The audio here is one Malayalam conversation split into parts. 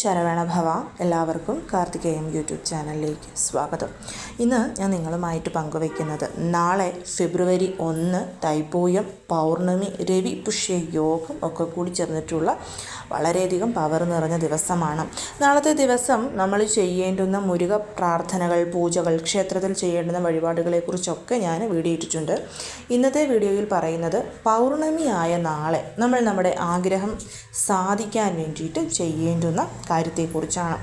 ശരവണ ഭവ എല്ലാവർക്കും കാർത്തികേയം യൂട്യൂബ് ചാനലിലേക്ക് സ്വാഗതം. ഇന്ന് ഞാൻ നിങ്ങളുമായിട്ട് പങ്കുവയ്ക്കുന്നത് നാളെ ഫെബ്രുവരി ഒന്ന് തൈപ്പൂയം പൗർണമി രവി പുഷ്യ യോഗം ഒക്കെ കൂടി ചേർന്നിട്ടുള്ള വളരെയധികം പവർ നിറഞ്ഞ ദിവസമാണ്. നാളത്തെ ദിവസം നമ്മൾ ചെയ്യേണ്ടുന്ന മുരുക പ്രാർത്ഥനകൾ പൂജകൾ ക്ഷേത്രത്തിൽ ചെയ്യേണ്ടുന്ന വഴിപാടുകളെക്കുറിച്ചൊക്കെ ഞാൻ വീഡിയോ ഇട്ടിട്ടുണ്ട് ഇന്നത്തെ വീഡിയോയിൽ പറയുന്നത് പൗർണമിയായ നാളെ നമ്മൾ നമ്മുടെ ആഗ്രഹം സാധിക്കാൻ വേണ്ടിയിട്ട് ചെയ്യേണ്ടുന്ന കാര്യത്തെക്കുറിച്ചാണ്.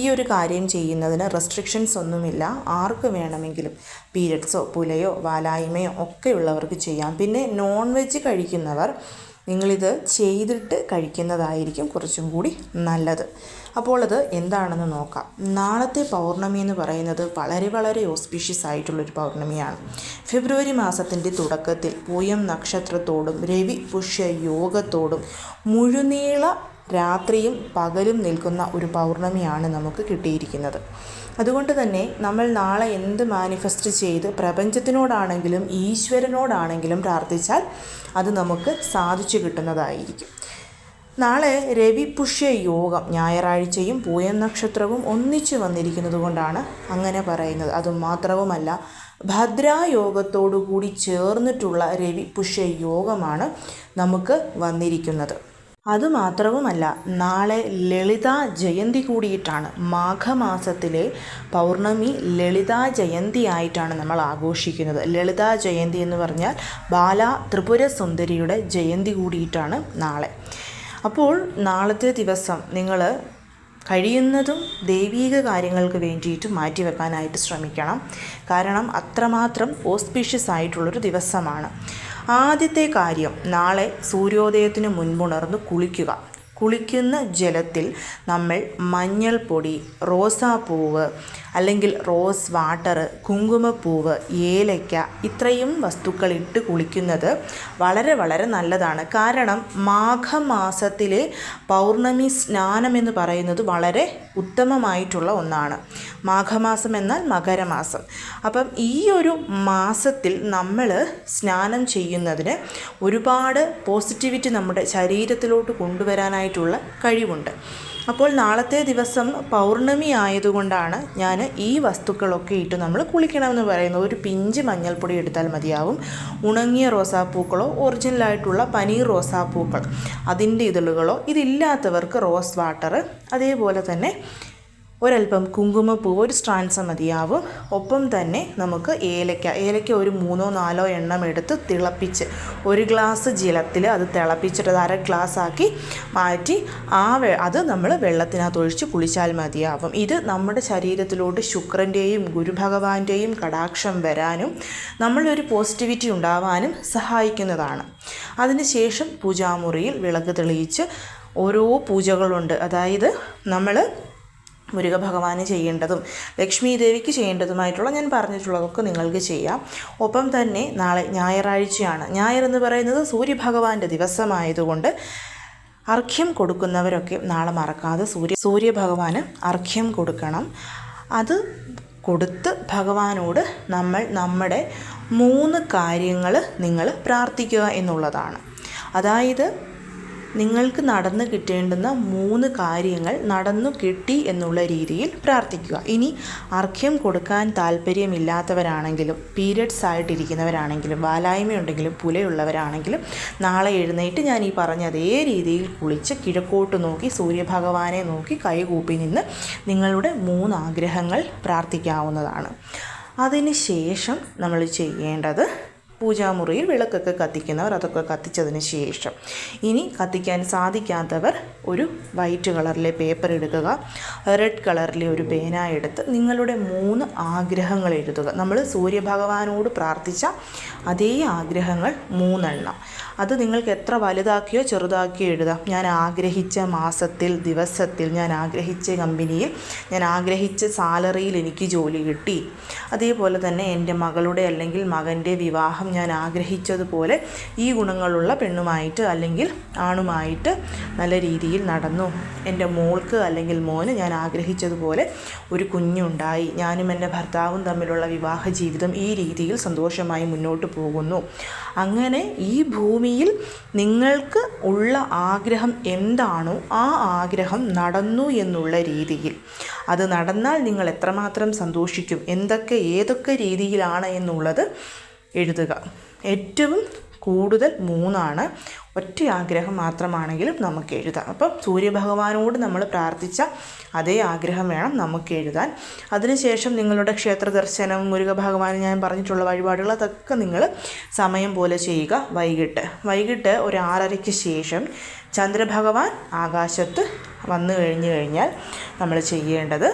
ഈ ഒരു കാര്യം ചെയ്യുന്നതിന് റെസ്ട്രിക്ഷൻസ് ഒന്നുമില്ല. ആർക്ക് വേണമെങ്കിലും പീരിയഡ്സോ പുലയോ വാലായ്മയോ ഒക്കെ ഉള്ളവർക്ക് ചെയ്യാം. പിന്നെ നോൺ വെജ് കഴിക്കുന്നവർ നിങ്ങളിത് ചെയ്തിട്ട് കഴിക്കുന്നതായിരിക്കും കുറച്ചും കൂടി നല്ലത്. അപ്പോൾ അത് എന്താണെന്ന് നോക്കാം. നാളത്തെ പൗർണമി എന്ന് പറയുന്നത് വളരെ വളരെ ഓസ്പീഷ്യസ് ആയിട്ടുള്ളൊരു പൗർണമിയാണ്. ഫെബ്രുവരി മാസത്തിന്റെ തുടക്കത്തിൽ പൂയം നക്ഷത്രത്തോടും രവി പുഷ്യ യോഗത്തോടും മുഴുനീള രാത്രിയും പകലും നിൽക്കുന്ന ഒരു പൗർണമിയാണ് നമുക്ക് കിട്ടിയിരിക്കുന്നത്. അതുകൊണ്ട് തന്നെ നമ്മൾ നാളെ എന്ത് മാനിഫെസ്റ്റ് ചെയ്ത് പ്രപഞ്ചത്തിനോടാണെങ്കിലും ഈശ്വരനോടാണെങ്കിലും പ്രാർത്ഥിച്ചാൽ അത് നമുക്ക് സാധിച്ചു കിട്ടുന്നതായിരിക്കും. നാളെ രവി പുഷ്യ യോഗം ഞായറാഴ്ചയും പൂയം നക്ഷത്രവും ഒന്നിച്ചു വന്നിരിക്കുന്നത് കൊണ്ടാണ് അങ്ങനെ പറയുന്നത്. അതുമാത്രവുമല്ല ഭദ്രായോഗത്തോടു കൂടി ചേർന്നിട്ടുള്ള രവി പുഷ്യ യോഗമാണ് നമുക്ക് വന്നിരിക്കുന്നത്. അതുമാത്രവുമല്ല നാളെ ലളിത ജയന്തി കൂടിയിട്ടാണ്. മാഘമാസത്തിലെ പൗർണമി ലളിത ജയന്തി ആയിട്ടാണ് നമ്മൾ ആഘോഷിക്കുന്നത്. ലളിത ജയന്തി എന്ന് പറഞ്ഞാൽ ബാല ത്രിപുര സുന്ദരിയുടെ ജയന്തി കൂടിയിട്ടാണ് നാളെ. അപ്പോൾ നാളത്തെ ദിവസം നിങ്ങൾ കഴിയുന്നതും ദൈവീക കാര്യങ്ങൾക്ക് വേണ്ടിയിട്ട് മാറ്റിവെക്കാനായിട്ട് ശ്രമിക്കണം. കാരണം അത്രമാത്രം ഓസ്പീഷ്യസ് ആയിട്ടുള്ളൊരു ദിവസമാണ്. ആദ്യത്തെ കാര്യം നാളെ സൂര്യോദയത്തിന് മുൻപുണർന്ന് കുളിക്കുക. കുളിക്കുന്ന ജലത്തിൽ നമ്മൾ മഞ്ഞൾപ്പൊടി റോസാപ്പൂവ് അല്ലെങ്കിൽ റോസ് വാട്ടർ കുങ്കുമപ്പൂവ് ഏലയ്ക്ക ഇത്രയും വസ്തുക്കൾ ഇട്ട് കുളിക്കുന്നത് വളരെ വളരെ നല്ലതാണ്. കാരണം മാഘമാസത്തിലെ പൗർണമി സ്നാനം എന്ന് പറയുന്നത് വളരെ ഉത്തമമായിട്ടുള്ള ഒന്നാണ്. മാഘമാസം എന്നാൽ മകരമാസം. അപ്പം ഈ ഒരു മാസത്തിൽ നമ്മൾ സ്നാനം ചെയ്യുന്നതിന് ഒരുപാട് പോസിറ്റിവിറ്റി നമ്മുടെ ശരീരത്തിലോട്ട് കൊണ്ടുവരാനായിട്ടുള്ള കഴിവുണ്ട്. അപ്പോൾ നാളത്തെ ദിവസം പൗർണമി ആയതുകൊണ്ടാണ് ഞാൻ ഈ വസ്തുക്കളൊക്കെ ഇട്ട് നമ്മൾ കുളിക്കണമെന്ന് പറയുന്നത്. ഒരു പിഞ്ച് മഞ്ഞൾപ്പൊടി എടുത്താൽ മതിയാവും. ഉണങ്ങിയ റോസാപ്പൂക്കളോ ഒറിജിനലായിട്ടുള്ള പനീർ റോസാപ്പൂക്കൾ അതിന്റെ ഇതളുകളോ ഇതില്ലാത്തവർക്ക് റോസ് വാട്ടർ അതേപോലെ തന്നെ ഒരല്പം കുങ്കുമപ്പൂവ് ഒരു സ്ട്രാൻസ മതിയാവും ഒപ്പം തന്നെ നമുക്ക് ഏലക്ക ഏലക്ക ഒരു മൂന്നോ നാലോ എണ്ണം എടുത്ത് തിളപ്പിച്ച് ഒരു ഗ്ലാസ് ജലത്തിൽ അത് തിളപ്പിച്ചിട്ട് അത് അര ഗ്ലാസ് ആക്കി മാറ്റി ആ വെ അത് നമ്മൾ വെള്ളത്തിനകത്ത് ഒഴിച്ച് കുളിച്ചാൽ മതിയാവും. ഇത് നമ്മുടെ ശരീരത്തിലോട്ട് ശുക്രന്റെയും ഗുരുഭഗവാന്റെയും കടാക്ഷം വരാനും നമ്മളൊരു പോസിറ്റിവിറ്റി ഉണ്ടാവാനും സഹായിക്കുന്നതാണ്. അതിനുശേഷം പൂജാമുറിയിൽ വിളക്ക് തെളിയിച്ച് ഓരോ പൂജകളുണ്ട്. അതായത് നമ്മൾ മുരുക ഭഗവാന് ചെയ്യേണ്ടതും ലക്ഷ്മി ദേവിക്ക് ചെയ്യേണ്ടതുമായിട്ടുള്ള ഞാൻ പറഞ്ഞിട്ടുള്ളതൊക്കെ നിങ്ങൾക്ക് ചെയ്യാം. ഒപ്പം തന്നെ നാളെ ഞായറാഴ്ചയാണ്. ഞായർ എന്ന് പറയുന്നത് സൂര്യഭഗവാന്റെ ദിവസമായതുകൊണ്ട് അർഘ്യം കൊടുക്കുന്നവരൊക്കെ നാളെ മറക്കാതെ സൂര്യ സൂര്യഭഗവാന് അർഘ്യം കൊടുക്കണം. അത് കൊടുത്ത് ഭഗവാനോട് നമ്മൾ നമ്മുടെ മൂന്ന് കാര്യങ്ങൾ നിങ്ങൾ പ്രാർത്ഥിക്കുക എന്നുള്ളതാണ്. അതായത് നിങ്ങൾക്ക് നടന്നു കിട്ടേണ്ടുന്ന മൂന്ന് കാര്യങ്ങൾ നടന്നു കിട്ടി എന്നുള്ള രീതിയിൽ പ്രാർത്ഥിക്കുക. ഇനി അർഘ്യം കൊടുക്കാൻ താല്പര്യമില്ലാത്തവരാണെങ്കിലും പീരിയഡ്സ് ആയിട്ടിരിക്കുന്നവരാണെങ്കിലും വാലായ്മയുണ്ടെങ്കിലും പുലയുള്ളവരാണെങ്കിലും നാളെ എഴുന്നേറ്റ് ഞാൻ ഈ പറഞ്ഞ അതേ രീതിയിൽ കുളിച്ച് കിഴക്കോട്ട് നോക്കി സൂര്യഭഗവാനെ നോക്കി കൈകൂപ്പി നിന്ന് നിങ്ങളുടെ മൂന്ന് ആഗ്രഹങ്ങൾ പ്രാർത്ഥിക്കാവുന്നതാണ്. അതിന് ശേഷം നമ്മൾ ചെയ്യേണ്ടത് പൂജാമുറിയിൽ വിളക്കൊക്കെ കത്തിക്കുന്നവർ അതൊക്കെ കത്തിച്ചതിന് ശേഷം. ഇനി കത്തിക്കാൻ സാധിക്കാത്തവർ ഒരു വൈറ്റ് കളറിലെ പേപ്പർ എടുക്കുക റെഡ് കളറിലെ ഒരു പേന എടുത്ത് നിങ്ങളുടെ മൂന്ന് ആഗ്രഹങ്ങൾ എഴുതുക. നമ്മൾ സൂര്യഭഗവാനോട് പ്രാർത്ഥിച്ച അതേ ആഗ്രഹങ്ങൾ മൂന്നെണ്ണം. അത് നിങ്ങൾക്ക് എത്ര വലുതാക്കിയോ ചെറുതാക്കിയോ എഴുതാം. ഞാൻ ആഗ്രഹിച്ച മാസത്തിൽ ദിവസത്തിൽ ഞാൻ ആഗ്രഹിച്ച കമ്പനിയിൽ ഞാൻ ആഗ്രഹിച്ച സാലറിയിൽ എനിക്ക് ജോലി കിട്ടി. അതേപോലെ തന്നെ എന്റെ മകളുടെ അല്ലെങ്കിൽ മകന്റെ വിവാഹം ഞാൻ ആഗ്രഹിച്ചതുപോലെ ഈ ഗുണങ്ങളുള്ള പെണ്ണുമായിട്ട് അല്ലെങ്കിൽ ആണുമായിട്ട് നല്ല രീതിയിൽ നടന്നു. എന്റെ മോൾക്ക് അല്ലെങ്കിൽ മോന് ഞാൻ ആഗ്രഹിച്ചതുപോലെ ഒരു കുഞ്ഞുണ്ടായി. ഞാനും എന്റെ ഭർത്താവും തമ്മിലുള്ള വിവാഹ ജീവിതം ഈ രീതിയിൽ സന്തോഷമായി മുന്നോട്ട് പോകുന്നു. അങ്ങനെ ഈ ഭൂമി പൗർണമിയിൽ നിങ്ങൾക്ക് ഉള്ള ആഗ്രഹം എന്താണോ ആ ആഗ്രഹം നടന്നു എന്നുള്ള രീതിയിൽ. അത് നടന്നാൽ നിങ്ങൾ എത്രമാത്രം സന്തോഷിക്കും എന്തൊക്കെ ഏതൊക്കെ രീതിയിലാണ് എന്നുള്ളത് എഴുതുക. ഏറ്റവും കൂടുതൽ മൂന്നാണ് ഒറ്റ ആഗ്രഹം മാത്രമാണെങ്കിലും നമുക്ക് എഴുതാം. അപ്പം സൂര്യഭഗവാനോട് നമ്മൾ പ്രാർത്ഥിച്ച അതേ ആഗ്രഹം വേണം നമുക്ക് എഴുതാൻ. അതിനുശേഷം നിങ്ങളുടെ ക്ഷേത്ര ദർശനം മുരുക ഭഗവാൻ ഞാൻ പറഞ്ഞിട്ടുള്ള വഴിപാടുകൾ അതൊക്കെ നിങ്ങൾ സമയം പോലെ ചെയ്യുക. വൈകിട്ട് വൈകിട്ട് ഒരു ആറരയ്ക്ക് ശേഷം ചന്ദ്രഭഗവാൻ ആകാശത്ത് വന്നു കഴിഞ്ഞു കഴിഞ്ഞാൽ നമ്മൾ ചെയ്യേണ്ടത്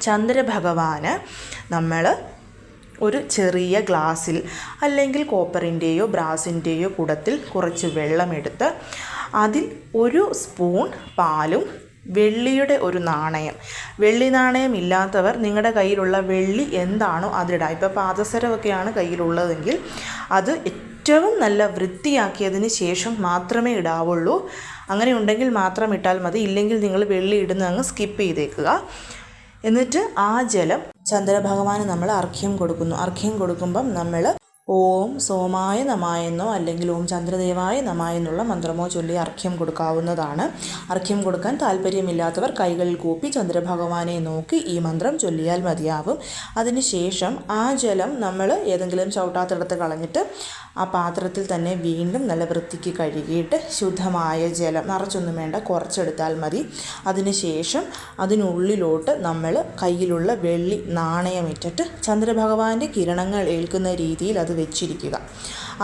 ചന്ദ്രഭഗവാന് നമ്മൾ ഒരു ചെറിയ ഗ്ലാസ്സിൽ അല്ലെങ്കിൽ കോപ്പറിന്റെയോ ബ്രാസിന്റെയോ കുടത്തിൽ കുറച്ച് വെള്ളമെടുത്ത് അതിൽ ഒരു സ്പൂൺ പാലും വെള്ളിയുടെ ഒരു നാണയം. വെള്ളി നാണയം ഇല്ലാത്തവർ നിങ്ങളുടെ കയ്യിലുള്ള വെള്ളി എന്താണോ അതിടാം ഇപ്പോൾ പാദസരമൊക്കെയാണ് കയ്യിലുള്ളതെങ്കിൽ അത് ഏറ്റവും നല്ല വൃത്തിയാക്കിയതിന് ശേഷം മാത്രമേ ഇടാവുള്ളൂ. അങ്ങനെ ഉണ്ടെങ്കിൽ മാത്രം ഇട്ടാൽ മതി. ഇല്ലെങ്കിൽ നിങ്ങൾ വെള്ളി ഇടുന്ന അങ്ങ് സ്കിപ്പ് ചെയ്തേക്കുക. എന്നിട്ട് ആ ജലം ചന്ദ്രഭഗവാന് നമ്മൾ അർഘ്യം കൊടുക്കുന്നു. അർഘ്യം കൊടുക്കുമ്പം നമ്മൾ ഓം സോമായ നമായെന്നോ അല്ലെങ്കിൽ ഓം ചന്ദ്രദേവായ നമായെന്നുള്ള മന്ത്രമോ ചൊല്ലി അർഘ്യം കൊടുക്കാവുന്നതാണ്. അർഘ്യം കൊടുക്കാൻ താല്പര്യമില്ലാത്തവർ കൈകളിൽ കൂപ്പി ചന്ദ്രഭഗവാനെ നോക്കി ഈ മന്ത്രം ചൊല്ലിയാൽ മതിയാവും. അതിനുശേഷം ആ ജലം നമ്മൾ ഏതെങ്കിലും ചവിട്ടാത്തിടത്ത് കളഞ്ഞിട്ട് ആ പാത്രത്തിൽ തന്നെ വീണ്ടും നല്ല വൃത്തിക്ക് കഴുകിയിട്ട് ശുദ്ധമായ ജലം നിറച്ചൊന്നും വേണ്ട കുറച്ചെടുത്താൽ മതി. അതിനുശേഷം അതിനുള്ളിലോട്ട് നമ്മൾ കയ്യിലുള്ള വെള്ളി നാണയമിട്ടിട്ട് ചന്ദ്രഭഗവാന്റെ കിരണങ്ങൾ ഏൽക്കുന്ന രീതിയിൽ അത് വെച്ചിരിക്കുക.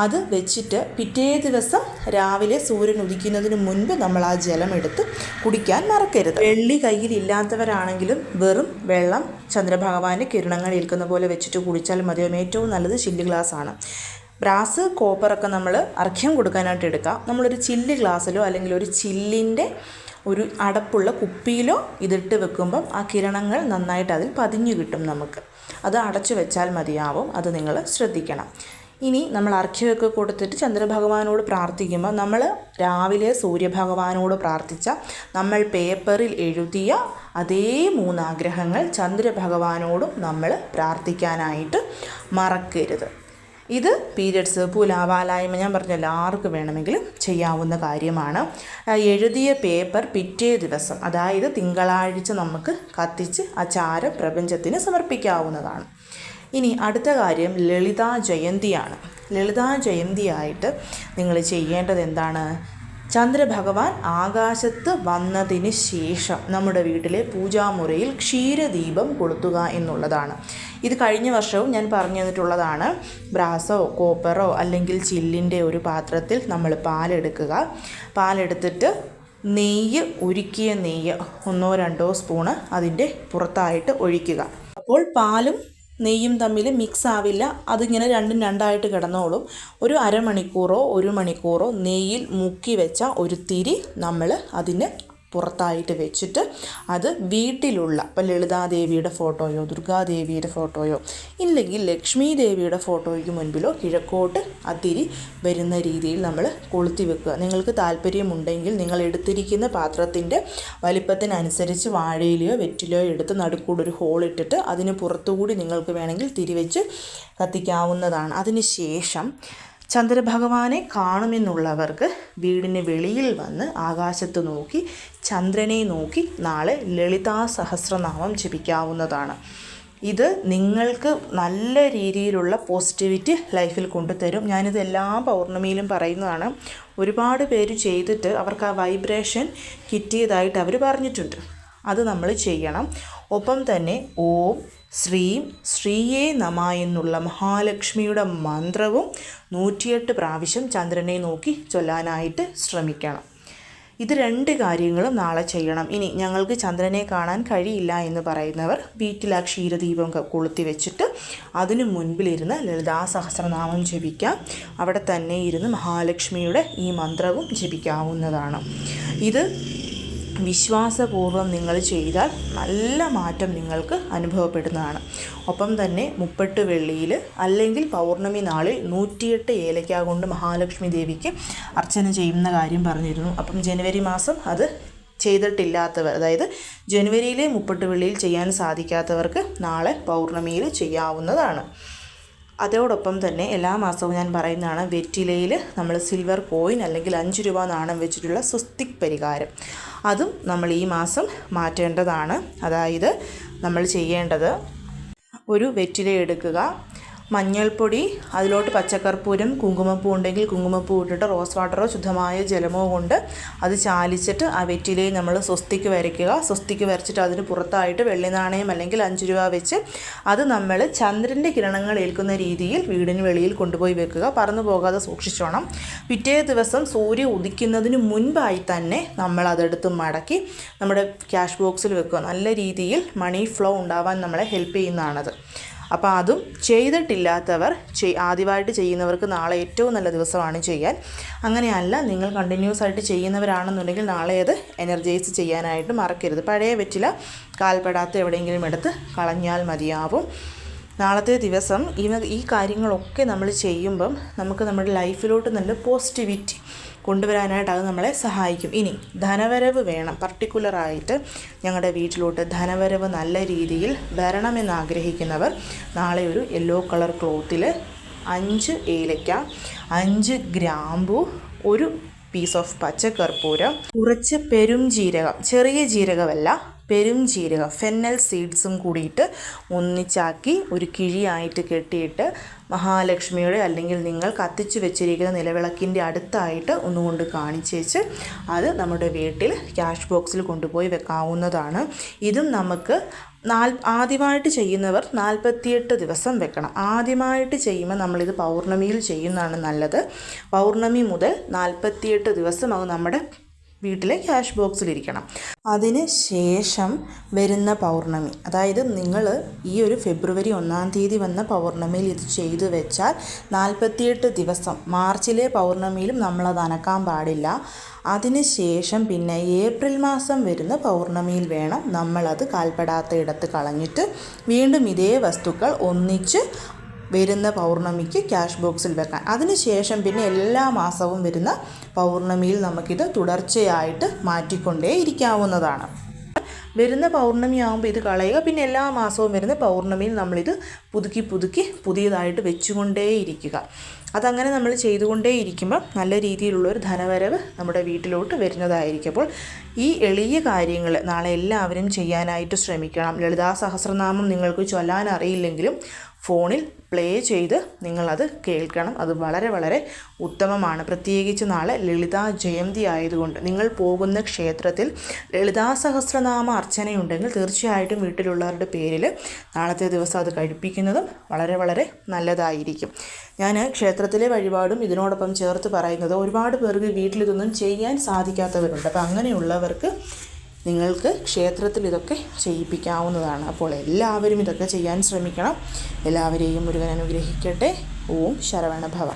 അത് വെച്ചിട്ട് പിറ്റേ ദിവസം രാവിലെ സൂര്യൻ ഉദിക്കുന്നതിന് മുൻപ് നമ്മൾ ആ ജലം എടുത്ത് കുടിക്കാൻ മറക്കരുത്. വെള്ളി കയ്യിൽ ഇല്ലാത്തവരാണെങ്കിലും വെറും വെള്ളം ചന്ദ്രഭഗവാന്റെ കിരണങ്ങൾ ഏൽക്കുന്ന പോലെ വെച്ചിട്ട് കുടിച്ചാൽ മതിയാവും ഏറ്റവും നല്ലത് ചില്ല് ഗ്ലാസ് ആണ് ബ്രാസ് കോപ്പറൊക്കെ നമ്മൾ അർഘ്യം കൊടുക്കാനായിട്ട് എടുക്കുക നമ്മളൊരു ചില്ല് ഗ്ലാസ്സിലോ അല്ലെങ്കിൽ ഒരു ചില്ലിന്റെ ഒരു അടപ്പുള്ള കുപ്പിയിലോ ഇതിട്ട് വെക്കുമ്പം ആ കിരണങ്ങൾ നന്നായിട്ട് അതിൽ പതിഞ്ഞു കിട്ടും നമുക്ക്. അത് അടച്ചു വെച്ചാൽ മതിയാവും. അത് നിങ്ങൾ ശ്രദ്ധിക്കണം. ഇനി നമ്മൾ അർഘ്യമൊക്കെ കൊടുത്തിട്ട് ചന്ദ്രഭഗവാനോട് പ്രാർത്ഥിക്കുമ്പോൾ നമ്മൾ രാവിലെ സൂര്യഭഗവാനോട് പ്രാർത്ഥിച്ച നമ്മൾ പേപ്പറിൽ എഴുതിയ അതേ മൂന്നാഗ്രഹങ്ങൾ ചന്ദ്രഭഗവാനോടും നമ്മൾ പ്രാർത്ഥിക്കാനായിട്ട് മറക്കരുത്. ഇത് പീരിയഡ്സ് പുലാവാലായ്മ ഞാൻ പറഞ്ഞല്ലോ ആർക്ക് വേണമെങ്കിലും ചെയ്യാവുന്ന കാര്യമാണ്. എഴുതിയ പേപ്പർ പിറ്റേ ദിവസം അതായത് തിങ്കളാഴ്ച നമുക്ക് കത്തിച്ച് ആ ചാരം പ്രപഞ്ചത്തിന് സമർപ്പിക്കാവുന്നതാണ്. ഇനി അടുത്ത കാര്യം ലളിതാ ജയന്തിയാണ്. ലളിതാ ജയന്തിയായിട്ട് നിങ്ങൾ ചെയ്യേണ്ടത് എന്താണ്? ചന്ദ്രഭഗവാൻ ആകാശത്ത് വന്നതിന് ശേഷം നമ്മുടെ വീട്ടിലെ പൂജാമുറിയിൽ ക്ഷീരദീപം കൊളുത്തുക എന്നുള്ളതാണ്. ഇത് കഴിഞ്ഞ വർഷവും ഞാൻ പറഞ്ഞു തന്നിട്ടുള്ളതാണ്. ബ്രാസോ കോപ്പറോ അല്ലെങ്കിൽ ചില്ലിന്റെ ഒരു പാത്രത്തിൽ നമ്മൾ പാലെടുക്കുക. പാലെടുത്തിട്ട് നെയ്യ് ഉരുക്കിയ നെയ്യ് ഒന്നോ രണ്ടോ സ്പൂണ് അതിന്റെ പുറത്തായിട്ട് ഒഴിക്കുക. അപ്പോൾ പാലും നെയ്യും തമ്മിൽ മിക്സ് ആവില്ല. അതിങ്ങനെ രണ്ടും രണ്ടായിട്ട് കിടന്നോളും. ഒരു അരമണിക്കൂറോ ഒരു മണിക്കൂറോ നെയ്യിൽ മുക്കി വെച്ച ഒരു തിരി നമ്മൾ അതിന് പുറത്തായിട്ട് വെച്ചിട്ട് അത് വീട്ടിലുള്ള ഇപ്പോൾ ലളിതാദേവിയുടെ ഫോട്ടോയോ ദുർഗാദേവിയുടെ ഫോട്ടോയോ ഇല്ലെങ്കിൽ ലക്ഷ്മി ദേവിയുടെ ഫോട്ടോയ്ക്ക് മുൻപിലോ കിഴക്കോട്ട് അതിരി വരുന്ന രീതിയിൽ നമ്മൾ കൊളുത്തി വെക്കുക. നിങ്ങൾക്ക് താല്പര്യമുണ്ടെങ്കിൽ നിങ്ങൾ എടുത്തിരിക്കുന്ന പാത്രത്തിന്റെ വലിപ്പത്തിനനുസരിച്ച് വാഴയിലയോ വെറ്റിലയോ എടുത്ത് നടുക്കൂടെ ഒരു ഹോൾ ഇട്ടിട്ട് അതിന് പുറത്തുകൂടി നിങ്ങൾക്ക് വേണമെങ്കിൽ തിരിവെച്ച് കത്തിക്കാവുന്നതാണ്. അതിന് ശേഷം ചന്ദ്രഭഗവാനെ കാണുമെന്നുള്ളവർക്ക് വീടിന് വെളിയിൽ വന്ന് ആകാശത്ത് നോക്കി ചന്ദ്രനെ നോക്കി നാളെ ലളിതാ സഹസ്രനാമം ജപിക്കാവുന്നതാണ്. ഇത് നിങ്ങൾക്ക് നല്ല രീതിയിലുള്ള പോസിറ്റിവിറ്റി ലൈഫിൽ കൊണ്ടുതരും. ഞാനിത് എല്ലാ പൗർണമിയിലും പറയുന്നതാണ്. ഒരുപാട് പേര് ചെയ്തിട്ട് അവർക്ക് ആ വൈബ്രേഷൻ കിട്ടിയതായിട്ട് അവർ പറഞ്ഞിട്ടുണ്ട്. അത് നമ്മൾ ചെയ്യണം. ഒപ്പം തന്നെ ഓം ശ്രീം ശ്രീയേ നമ എന്നുള്ള മഹാലക്ഷ്മിയുടെ മന്ത്രവും നൂറ്റിയെട്ട് പ്രാവശ്യം ചന്ദ്രനെ നോക്കി ചൊല്ലാനായിട്ട് ശ്രമിക്കണം. ഇത് രണ്ട് കാര്യങ്ങളും നാളെ ചെയ്യണം. ഇനി ഞങ്ങൾക്ക് ചന്ദ്രനെ കാണാൻ കഴിയില്ല എന്ന് പറയുന്നവർ വീട്ടിൽ ആ ക്ഷീരദീപം കൊളുത്തി വെച്ചിട്ട് അതിനു മുൻപിലിരുന്ന് ലളിതാ സഹസ്രനാമം ജപിക്കാം. അവിടെ തന്നെ ഇരുന്ന് മഹാലക്ഷ്മിയുടെ ഈ മന്ത്രവും ജപിക്കാവുന്നതാണ്. ഇത് വിശ്വാസപൂർവം നിങ്ങൾ ചെയ്താൽ നല്ല മാറ്റം നിങ്ങൾക്ക് അനുഭവപ്പെടുന്നതാണ്. ഒപ്പം തന്നെ മുപ്പട്ട് വെള്ളിയിൽ അല്ലെങ്കിൽ പൗർണമി നാളിൽ നൂറ്റിയെട്ട് ഏലക്ക കൊണ്ട് മഹാലക്ഷ്മി ദേവിക്ക് അർച്ചന ചെയ്യുന്ന കാര്യം പറഞ്ഞിരുന്നു. അപ്പം ജനുവരി മാസം അത് ചെയ്തിട്ടില്ലാത്തവർ അതായത് ജനുവരിയിലെ മുപ്പട്ട് വെള്ളിയിൽ ചെയ്യാൻ സാധിക്കാത്തവർക്ക് നാളെ പൗർണമിയിൽ ചെയ്യാവുന്നതാണ്. അതോടൊപ്പം തന്നെ എല്ലാ മാസവും ഞാൻ പറയുന്നതാണ് വെറ്റിലയിൽ നമ്മൾ സിൽവർ കോയിൻ അല്ലെങ്കിൽ അഞ്ച് രൂപ നാണം വെച്ചിട്ടുള്ള സ്വസ്തിക് പരിഹാരം. അതും നമ്മൾ ഈ മാസം മാറ്റേണ്ടതാണ്. അതായത് നമ്മൾ ചെയ്യേണ്ടത് ഒരു വെറ്റില എടുക്കുക മഞ്ഞൾപ്പൊടി അതിലോട്ട് പച്ചക്കർപ്പൂരം കുങ്കുമപ്പൂ ഉണ്ടെങ്കിൽ കുങ്കുമപ്പൂ ഇട്ടിട്ട് റോസ് വാട്ടറോ ശുദ്ധമായ ജലമോ കൊണ്ട് അത് ചാലിച്ചിട്ട് ആ വെറ്റിലയിൽ നമ്മൾ സ്വസ്തിക്ക് വരയ്ക്കുക. സ്വസ്തിക്ക് വരച്ചിട്ട് അതിന് പുറത്തായിട്ട് വെള്ളി നാണയം അല്ലെങ്കിൽ അഞ്ച് രൂപ വെച്ച് അത് നമ്മൾ ചന്ദ്രന്റെ കിരണങ്ങൾ ഏൽക്കുന്ന രീതിയിൽ വീടിന് വെളിയിൽ കൊണ്ടുപോയി വെക്കുക. പറന്നു പോകാതെ സൂക്ഷിച്ചോണം. പിറ്റേ ദിവസം സൂര്യ ഉദിക്കുന്നതിന് മുൻപായി തന്നെ നമ്മൾ അതെടുത്ത് മടക്കി നമ്മുടെ ക്യാഷ് ബോക്സിൽ വെക്കുക. നല്ല രീതിയിൽ മണി ഫ്ലോ ഉണ്ടാവാൻ നമ്മളെ ഹെൽപ്പ് ചെയ്യുന്നതാണത്. അപ്പോൾ അതും ചെയ്തിട്ടില്ലാത്തവർ ചെയ് ആദ്യമായിട്ട് ചെയ്യുന്നവർക്ക് നാളെ ഏറ്റവും നല്ല ദിവസമാണ് ചെയ്യാൻ. അങ്ങനെയല്ല നിങ്ങൾ കണ്ടിന്യൂസ് ആയിട്ട് ചെയ്യുന്നവരാണെന്നുണ്ടെങ്കിൽ നാളെ അത് എനർജൈസ് ചെയ്യാനായിട്ട് മറക്കരുത്. പഴയ വെറ്റില കാൽപ്പെടാത്ത എവിടെയെങ്കിലും എടുത്ത് കളഞ്ഞാൽ മതിയാവും. നാളത്തെ ദിവസം ഇവ ഈ കാര്യങ്ങളൊക്കെ നമ്മൾ ചെയ്യുമ്പം നമുക്ക് നമ്മുടെ ലൈഫിലോട്ട് നല്ല പോസിറ്റിവിറ്റി കൊണ്ടുവരാനായിട്ട് അത് നമ്മളെ സഹായിക്കും. ഇനി ധനവരവ് വേണം. പർട്ടിക്കുലറായിട്ട് ഞങ്ങളുടെ വീട്ടിലോട്ട് ധനവരവ് നല്ല രീതിയിൽ വരണമെന്ന് ആഗ്രഹിക്കുന്നവർ നാളെ ഒരു യെല്ലോ കളർ ക്ലോത്തിൽ അഞ്ച് ഏലക്ക അഞ്ച് ഗ്രാമ്പു ഒരു പീസ് ഓഫ് പച്ചക്കർപ്പൂരം കുറച്ച് പെരും ജീരകം ചെറിയ ജീരകമല്ല പെരും ജീരകം ഫെന്നൽ സീഡ്സും കൂടിയിട്ട് ഒന്നിച്ചാക്കി ഒരു കിഴിയായിട്ട് കെട്ടിയിട്ട് മഹാലക്ഷ്മിയുടെ അല്ലെങ്കിൽ നിങ്ങൾ കത്തിച്ചു വെച്ചിരിക്കുന്ന നിലവിളക്കിന്റെ അടുത്തായിട്ട് ഒന്നുകൊണ്ട് കാണിച്ചേച്ച് അത് നമ്മുടെ വീട്ടിൽ ക്യാഷ് ബോക്സിൽ കൊണ്ടുപോയി വെക്കാവുന്നതാണ്. ഇതും നമുക്ക് നാൽ ആദ്യമായിട്ട് ചെയ്യുന്നവർ നാൽപ്പത്തിയെട്ട് ദിവസം വെക്കണം. ആദ്യമായിട്ട് ചെയ്യുമ്പോൾ നമ്മളിത് പൗർണമിയിൽ ചെയ്യുന്നതാണ് നല്ലത്. പൗർണമി മുതൽ നാൽപ്പത്തിയെട്ട് ദിവസം അത് നമ്മുടെ വീട്ടിലെ ക്യാഷ് ബോക്സിലിരിക്കണം. അതിന് ശേഷം വരുന്ന പൗർണമി. അതായത് നിങ്ങൾ ഈ ഒരു ഫെബ്രുവരി ഒന്നാം തീയതി വന്ന പൗർണമിയിൽ ഇത് ചെയ്തു വെച്ചാൽ നാൽപ്പത്തിയെട്ട് ദിവസം മാർച്ചിലെ പൗർണമിയിലും നമ്മളത് അനക്കാൻ പാടില്ല. അതിന് ശേഷം പിന്നെ ഏപ്രിൽ മാസം വരുന്ന പൗർണമിയിൽ വേണം നമ്മളത് കാൽപ്പെടാത്ത ഇടത്ത് കളഞ്ഞിട്ട് വീണ്ടും ഇതേ വസ്തുക്കൾ ഒന്നിച്ച് വരുന്ന പൗർണമിക്ക് ക്യാഷ് ബോക്സിൽ വെക്കാൻ. അതിനുശേഷം പിന്നെ എല്ലാ മാസവും വരുന്ന പൗർണമിയിൽ നമുക്കിത് തുടർച്ചയായിട്ട് മാറ്റിക്കൊണ്ടേ ഇരിക്കാവുന്നതാണ്. വരുന്ന പൗർണമി ആകുമ്പോൾ ഇത് കളയുക. പിന്നെ എല്ലാ മാസവും വരുന്ന പൗർണമിയിൽ നമ്മളിത് പുതുക്കി പുതുക്കി പുതിയതായിട്ട് വെച്ചുകൊണ്ടേയിരിക്കുക അതങ്ങനെ നമ്മൾ ചെയ്തുകൊണ്ടേ ഇരിക്കുമ്പോൾ നല്ല രീതിയിലുള്ളൊരു ധനവരവ് നമ്മുടെ വീട്ടിലോട്ട് വരുന്നതായിരിക്കും അപ്പോൾ ഈ എളിയ കാര്യങ്ങൾ നാളെ എല്ലാവരും ചെയ്യാനായിട്ട് ശ്രമിക്കണം. ലളിതാ സഹസ്രനാമം നിങ്ങൾക്ക് ചൊല്ലാൻ അറിയില്ലെങ്കിലും ഫോണിൽ പ്ലേ ചെയ്ത് നിങ്ങളത് കേൾക്കണം. അത് വളരെ വളരെ ഉത്തമമാണ്. പ്രത്യേകിച്ച് നാളെ ലളിതാ ജയന്തി ആയതുകൊണ്ട് നിങ്ങൾ പോകുന്ന ക്ഷേത്രത്തിൽ ലളിതാ സഹസ്രനാമ അർച്ചനയുണ്ടെങ്കിൽ തീർച്ചയായിട്ടും വീട്ടിലുള്ളവരുടെ പേരിൽ നാളത്തെ ദിവസം അത് കഴിപ്പിക്കുന്നതും വളരെ വളരെ നല്ലതായിരിക്കും. ഞാൻ ക്ഷേത്രത്തിലെ വഴിപാടും ഇതിനോടൊപ്പം ചേർത്ത് പറയുന്നത് ഒരുപാട് പേർക്ക് വീട്ടിലിതൊന്നും ചെയ്യാൻ സാധിക്കാത്തവരുണ്ട്. അപ്പോൾ അങ്ങനെയുള്ളവർക്ക് നിങ്ങൾക്ക് ക്ഷേത്രത്തിൽ ഇതൊക്കെ ചെയ്യിപ്പിക്കാവുന്നതാണ്. അപ്പോൾ എല്ലാവരും ഇതൊക്കെ ചെയ്യാൻ ശ്രമിക്കണം. എല്ലാവരെയും മുരുകൻ അനുഗ്രഹിക്കട്ടെ. ഓം ശരവണ ഭവ